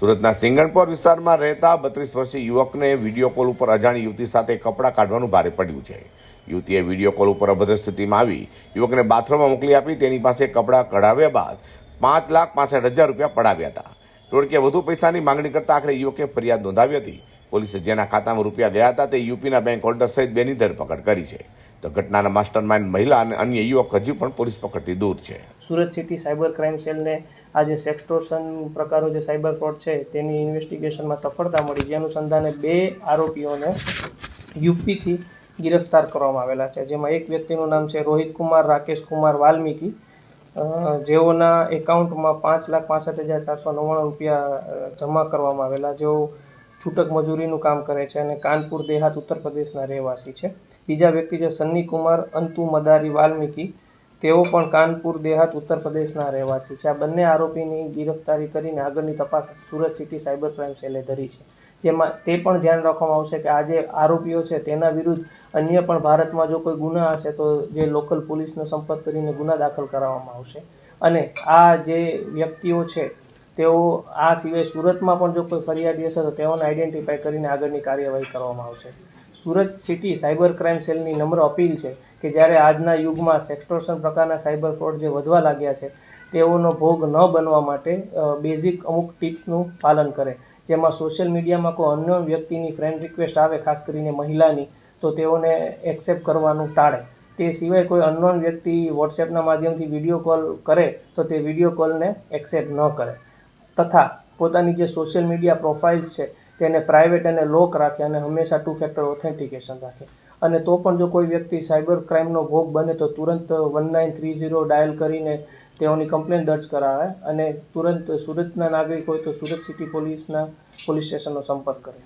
સુરતના સિંગણપોર વિસ્તારમાં રહેતા બત્રીસ વર્ષીય યુવકને વીડિયો કોલ ઉપર અજાણી યુવતી સાથે કપડાં કાઢવાનું ભારે પડ્યું છે. યુવતીએ વીડિયો કોલ ઉપર અભદ્ર સ્થિતિમાં આવી, યુવકને બાથરૂમમાં મોકલી આપી, તેની પાસે કપડાં કઢાવ્યા બાદ પાંચ લાખ પાસઠ હજાર રૂપિયા પડાવ્યા હતા. ટોળકીએ વધુ પૈસાની માંગણી કરતા આખરે યુવકે ફરિયાદ નોંધાવી હતી. પોલીસે જેના ખાતામાં રૂપિયા ગયા હતા તે યુપીના બેંક હોલ્ડર સહિત બેની ધરપકડ કરી છે. તો ઘટનાના માસ્ટરમાઇન્ડ મહિલા અને અન્ય યુવક હજુ પણ પોલીસ પકડથી દૂર છે. સુરત સિટી સાયબર ક્રાઇમ સેલને આ જે સેક્સટોર્શન પ્રકારનો જે સાયબર ફ્રોડ છે, તેની ઇન્વેસ્ટિગેશનમાં સફળતા મળી. જે અનુસંધાને બે આરોપીઓને યુપીથી ગિરફતાર કરવામાં આવેલા છે. જેમાં એક વ્યક્તિનું નામ છે રોહિત કુમાર, રાકેશ કુમાર વાલ્મીકી. જેઓના એકાઉન્ટમાં પાંચ લાખ પાસઠ હજાર ચારસો નવ્વાણું રૂપિયા જમા કરવામાં આવેલા. જેઓ છૂટક મજૂરીનું કામ કરે છે અને કાનપુર દેહાત ઉત્તર પ્રદેશના રહેવાસી છે. બીજા વ્યક્તિ છે સન્ની કુમાર અંતુ મદારી વાલ્મીકી. તેઓ પણ કાનપુર દેહાત ઉત્તર પ્રદેશના રહેવાસી છે. આ બંને આરોપીની ગિરફતારી કરીને આગળની તપાસ સુરત સિટી સાયબર ક્રાઇમ સેલે ધરી છે. જેમાં તે પણ ધ્યાન રાખવામાં આવશે કે આ જે આરોપીઓ છે તેના વિરુદ્ધ અન્ય પણ ભારતમાં જો કોઈ ગુના હશે તો જે લોકલ પોલીસનો સંપર્ક કરીને ગુના દાખલ કરાવવામાં આવશે. અને આ જે વ્યક્તિઓ છે તેઓ આ સિવાય સુરતમાં પણ જો કોઈ ફરિયાદી હશે તો તેઓને આઈડેન્ટિફાય કરીને આગળની કાર્યવાહી કરવામાં આવશે. સુરત સિટી સાયબર ક્રાઇમ સેલની નમ્ર અપીલ છે કે જ્યારે આજના યુગમાં સેક્સટોર્શન પ્રકારના સાયબર ફ્રોડ જે વધવા લાગ્યા છે, તેઓનો ભોગ ન બનવા માટે બેઝિક અમુક ટિપ્સનું પાલન કરે. જેમાં સોશિયલ મીડિયામાં કોઈ અન્ય વ્યક્તિની ફ્રેન્ડ રિક્વેસ્ટ આવે, ખાસ કરીને મહિલાની, તો તેઓને એક્સેપ્ટ કરવાનું ટાળે. તે સિવાય કોઈ અનનોન વ્યક્તિ વોટ્સએપના માધ્યમથી વીડિયો કોલ કરે, તો તે વીડિયો કોલને એક્સેપ્ટ ન કરે. તથા પોતાની જે સોશિયલ મીડિયા પ્રોફાઇલ્સ છે તેને પ્રાઇવેટ અને લોક રાખે અને હંમેશા ટુ ફેક્ટર ઓથેન્ટિકેશન રાખે. અને તો પણ જો કોઈ વ્યક્તિ સાયબર ક્રાઇમનો ભોગ બને તો તુરંત one nine three zero dial કરીને તેઓની કમ્પ્લેન દર્જ કરાવે અને તુરંત સુરતના નાગરિક હોય તો સુરત સિટી પોલીસના પોલીસ સ્ટેશનનો સંપર્ક કરે.